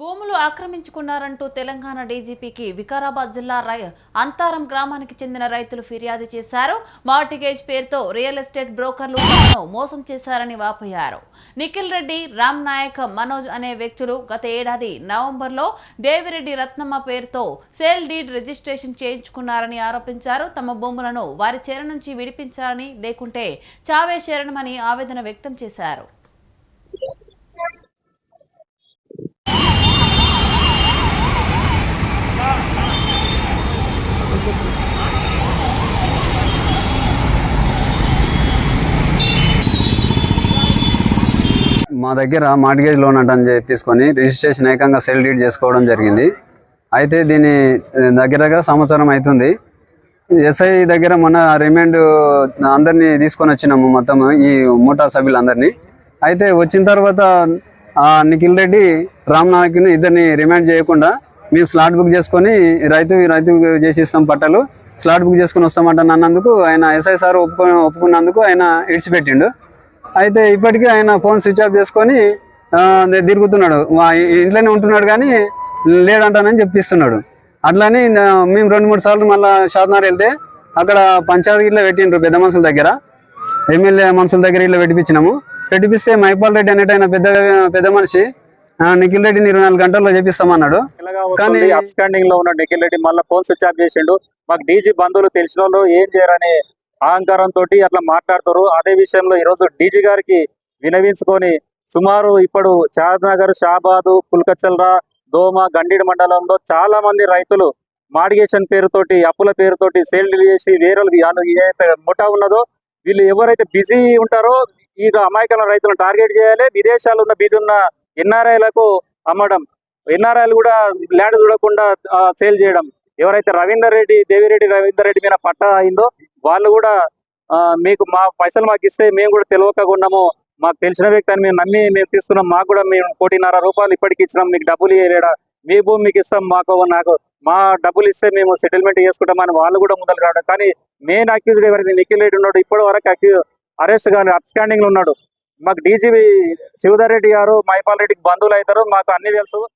భూములు ఆక్రమించుకున్నారంటూ తెలంగాణ డీజీపీకి వికారాబాద్ జిల్లా రై అంతారం గ్రామానికి చెందిన రైతులు ఫిర్యాదు చేశారు. మార్టిగేజ్ పేరుతో రియల్ ఎస్టేట్ బ్రోకర్లు మోసం చేశారని వాపోయారు. నిఖిల్ రెడ్డి రామ్ నాయక్ మనోజ్ అనే వ్యక్తులు గత ఏడాది నవంబర్లో దేవిరెడ్డి రత్నమ్మ పేరుతో సేల్ డీడ్ రిజిస్ట్రేషన్ చేయించుకున్నారని ఆరోపించారు. తమ భూములను వారి చెర నుంచి విడిపించాలని లేకుంటే చావే శరణమని ఆవేదన వ్యక్తం చేశారు. మా దగ్గర మార్టిగేజ్ లోన్ అంట అని తీసుకొని రిజిస్ట్రేషన్ ఏకంగా సెల్ డీడ్ చేసుకోవడం జరిగింది. అయితే దీని దగ్గర దగ్గర సంవత్సరం అవుతుంది. ఎస్ఐ దగ్గర మొన్న రిమాండ్ అందరినీ తీసుకొని వచ్చినాము మొత్తం ఈ మూటా సభ్యులందరినీ. అయితే వచ్చిన తర్వాత నిఖిల్ రెడ్డి రామ్ నాయక్ని ఇద్దరిని రిమాండ్ చేయకుండా మేము స్లాట్ బుక్ చేసుకొని రైతు రైతు చేసి ఇస్తాం పట్టాలు స్లాట్ బుక్ చేసుకొని వస్తామంట అన్నందుకు ఆయన ఎస్ఐ సార్ ఒప్పుకో ఒప్పుకున్నందుకు ఆయన ఇడిచిపెట్టిండు. అయితే ఇప్పటికీ ఆయన ఫోన్ స్విచ్ ఆఫ్ చేసుకొని తిరుగుతున్నాడు. మా ఇంట్లోనే ఉంటున్నాడు కానీ లేడంటానని చెప్పిస్తున్నాడు. అట్లని మేము రెండు మూడు సార్లు మళ్ళా షాద్నార్ వెళ్తే అక్కడ పంచాయతీ ఇట్లా పెట్టిండ్రు పెద్ద మనుషుల దగ్గర. ఎమ్మెల్యే మనుషుల దగ్గర ఇట్లా పెట్టిపించినాము. పెట్టిపిస్తే మైపాల్ రెడ్డి అనేట పెద్ద పెద్ద మనిషి నిఖిల్ రెడ్డిని ఇరవై నాలుగు గంటల్లో చేపిస్తామన్నాడు. వస్తుంది కానీ- అప్స్టాండింగ్లో ఉన్న నిఖిల్ రెడ్డి మళ్ళీ ఫోన్ స్విచ్ ఆఫ్ చేసిండు. మాకు డీజీ బంధువులు తెలిసిన వాళ్ళు ఏం చేయరని అహంకారం తోటి అట్లా మాట్లాడుతారు. అదే విషయంలో ఈ రోజు డీజీ గారికి వినవించుకొని సుమారు ఇప్పుడు షాద్ నగర్ షాబాదు పుల్కచల్రా దోమ గండిడి మండలంలో చాలా మంది రైతులు మాడిగేషన్ పేరుతోటి అప్పుల పేరుతోటి సేల్ చేసి వేరే ఏదైతే ముఠా ఉన్నదో వీళ్ళు ఎవరైతే బిజీ ఉంటారో ఈ అమాయకుల రైతులను టార్గెట్ చేయాలి. విదేశాల్లో ఉన్న బిజీ ఉన్న ఎన్ఆర్ఐలకు అమ్మడం ఎన్ఆర్ఐలు కూడా ల్యాండ్ చూడకుండా సేల్ చేయడం. ఎవరైతే రవీందర్ రెడ్డి దేవిరెడ్డి రవీందర్ రెడ్డి మీద పట్టా అయిందో వాళ్ళు కూడా మీకు మా పైసలు మాకు ఇస్తే మేము కూడా తెలియక ఉన్నాము. మాకు తెలిసిన వ్యక్తి అని మేము నమ్మి మేము తీసుకున్నాం. మాకు కూడా మేము కోటిన్నర రూపాయలు ఇప్పటికి ఇచ్చినాం. మీకు డబ్బులు ఇవ్వలేడా మీ భూమి మీకు ఇస్తాం. మాకు నాకు మా డబ్బులు ఇస్తే మేము సెటిల్మెంట్ చేసుకుంటామని వాళ్ళు కూడా ముందలు కావడం కానీ మెయిన్ అక్యూజ్డ్ ఎవరైతే నిఖిల్ రెడ్డి ఉన్నాడు ఇప్పటి వరకు అక్యూ అరెస్ట్ కానీ అప్స్టాండింగ్లో ఉన్నాడు. మాకు డీజీపీ శివధర్ రెడ్డి గారు మైపాల్ రెడ్డికి బంధువులు అవుతారు. మాకు అన్ని తెలుసు.